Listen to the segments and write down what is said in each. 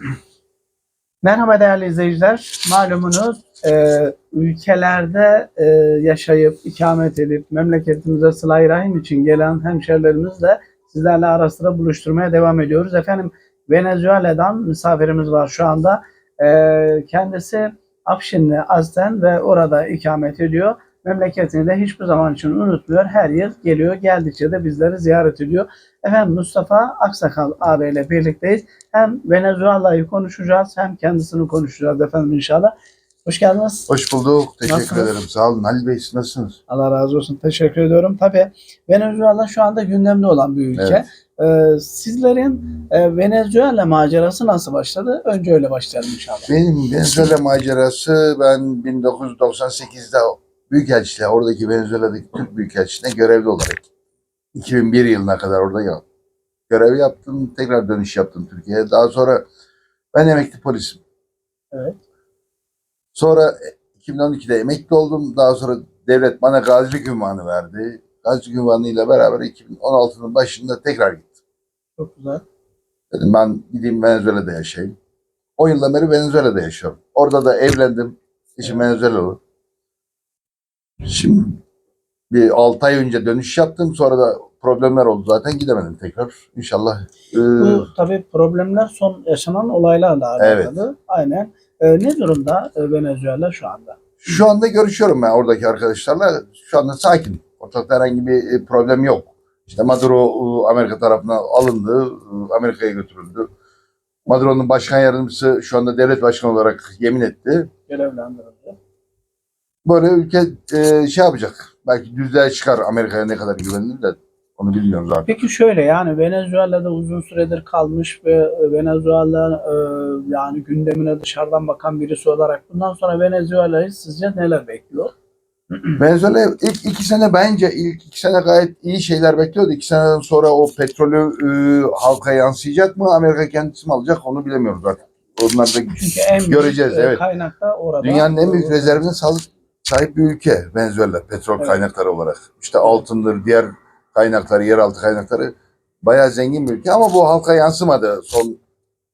Merhaba değerli izleyiciler. Malumunuz e, ülkelerde e, yaşayıp, ikamet edip memleketimize sıla rahim için gelen hemşerilerimizle sizlerle ara sıra buluşturmaya devam ediyoruz. Efendim Venezuela'dan misafirimiz var şu anda. E, kendisi Afşinli aslen ve orada ikamet ediyor. Memleketini de hiçbir zaman için unutmuyor. Her yıl geliyor. Geldikçe de bizleri ziyaret ediyor. Efendim Mustafa Aksakal ağabeyle birlikteyiz. Hem Venezuela'yı konuşacağız hem kendisini konuşacağız efendim inşallah. Hoş geldiniz. Hoş bulduk. Teşekkür Nasılsınız? ederim. Sağ olun. Halil Bey siz nasılsınız? Allah razı olsun. Teşekkür ediyorum. Tabii Venezuela şu anda gündemde olan bir ülke. Ee, sizlerin e, Venezuela macerası nasıl başladı? Önce öyle başlayalım inşallah. Benim Venezuela macerası ben 1998'de Büyükelçiliğe, oradaki Venezuela'daki Türk Büyükelçiliğine görevli olarak 2001 yılına kadar orada ya- görev yaptım. Tekrar dönüş yaptım Türkiye'ye. Daha sonra ben emekli polisim. Evet. Sonra 2012'de emekli oldum. Daha sonra devlet bana gazilik ünvanı verdi. Gazilik ünvanı ile beraber 2016'nın başında tekrar gittim. Çok güzel. Dedim ben gideyim Venezuela'da yaşayayım. 10 yıldan beri Venezuela'da yaşıyorum. Orada da evlendim. Eşim Venezuelalı. Şimdi bir 6 ay önce dönüş yaptım. Sonra da problemler oldu zaten gidemedim tekrar. İnşallah. e, Bu tabii problemler son yaşanan olaylarla alakalı. Aynen. Ee, ne durumda e, Venezuela şu anda? şu anda görüşüyorum ben oradaki arkadaşlarla. Şu anda sakin. Ortalıkta herhangi bir e, problem yok. İşte Maduro e, Amerika tarafına alındı. e, Amerika'ya götürüldü. Maduro'nun başkan yardımcısı şu anda devlet başkanı olarak yemin etti. Görevlendirildi. Böyle ülke e, şey yapacak. Belki düzlüğe çıkar Amerika'ya ne kadar güvenilir de onu bilmiyoruz artık. Peki şöyle yani Venezuela'da uzun süredir kalmış ve Venezuela e, yani gündemine dışarıdan bakan birisi olarak bundan sonra Venezuela'yı sizce neler bekliyor? Venezuela ilk iki sene bence ilk iki sene gayet iyi şeyler bekliyordu. İki seneden sonra o petrolü e, halka yansıyacak mı? Amerika kendisi mi alacak onu bilemiyoruz artık. Onlar da Çünkü en büyük göreceğiz. e, Evet. kaynak da orada. Dünyanın en büyük E, rezervine sahip, bir ülke Venezuela petrol Evet. kaynakları olarak. İşte altındır, diğer kaynakları, yeraltı kaynakları bayağı zengin bir ülke ama bu halka yansımadı son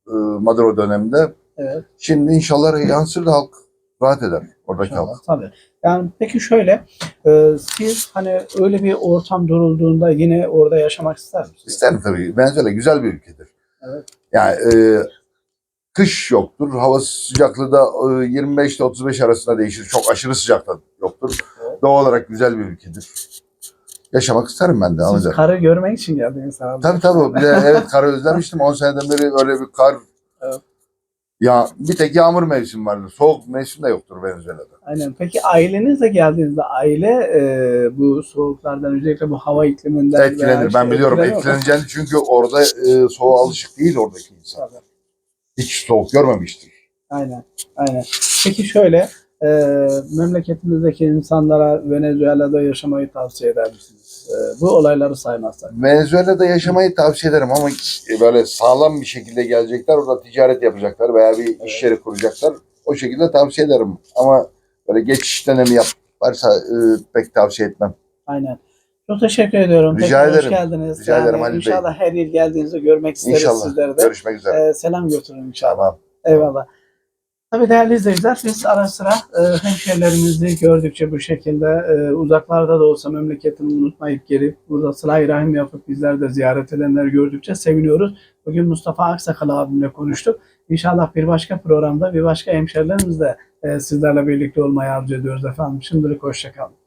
e, Maduro döneminde. Evet. Şimdi inşallah yansır da halk rahat eder oradaki halk. İnşallah, tabii. Yani peki şöyle, e, siz hani öyle bir ortam durulduğunda yine orada yaşamak ister misiniz? İsterim tabii. Venezuela güzel bir ülkedir. Evet. Yani e, kış yoktur. Hava sıcaklığı da e, 25 ile 35 arasında değişir. Çok aşırı sıcak da yoktur. Evet. Doğal olarak güzel bir ülkedir. Yaşamak isterim ben de. Siz Alacak. karı görmek için geldiniz herhalde. Tabii tabii. Bir de evet karı özlemiştim. 10 seneden beri öyle bir kar. Evet. Ya bir tek yağmur mevsim vardır. Soğuk mevsim de yoktur Venezuela'da. Aynen. Peki ailenizle geldiğinizde aile e, bu soğuklardan özellikle bu hava ikliminden Etkilenir. Ben biliyorum etkileniyor mu? etkileneceğini çünkü orada e, soğuğa alışık değil oradaki insan. Tabii. Hiç soğuk görmemiştir. Aynen. Aynen. Peki şöyle e, memleketimizdeki insanlara Venezuela'da yaşamayı tavsiye eder misiniz? E, bu olayları saymazsak. Venezuela'da yaşamayı tavsiye ederim ama böyle sağlam bir şekilde gelecekler. Orada ticaret yapacaklar veya bir iş yeri kuracaklar. O şekilde tavsiye ederim. Ama böyle geçiş dönemi yap varsa e, pek tavsiye etmem. Aynen. Çok teşekkür ediyorum. Rica Tekrar ederim. Hoş geldiniz. Rica ederim Halil Bey. İnşallah her yıl geldiğinizde görmek isteriz İnşallah. sizleri de. Görüşmek üzere. E, selam götürün inşallah. Tamam. Eyvallah. Tabii değerli izleyiciler biz ara sıra e, hemşehrilerimizi gördükçe bu şekilde e, uzaklarda da olsa memleketini unutmayıp gelip burada sıla rahim yapıp bizler de ziyaret edenleri gördükçe seviniyoruz. Bugün Mustafa Aksakal abimle konuştuk. İnşallah bir başka programda bir başka hemşehrilerimizle e, sizlerle birlikte olmayı arzu ediyoruz efendim. Şimdilik hoşçakalın.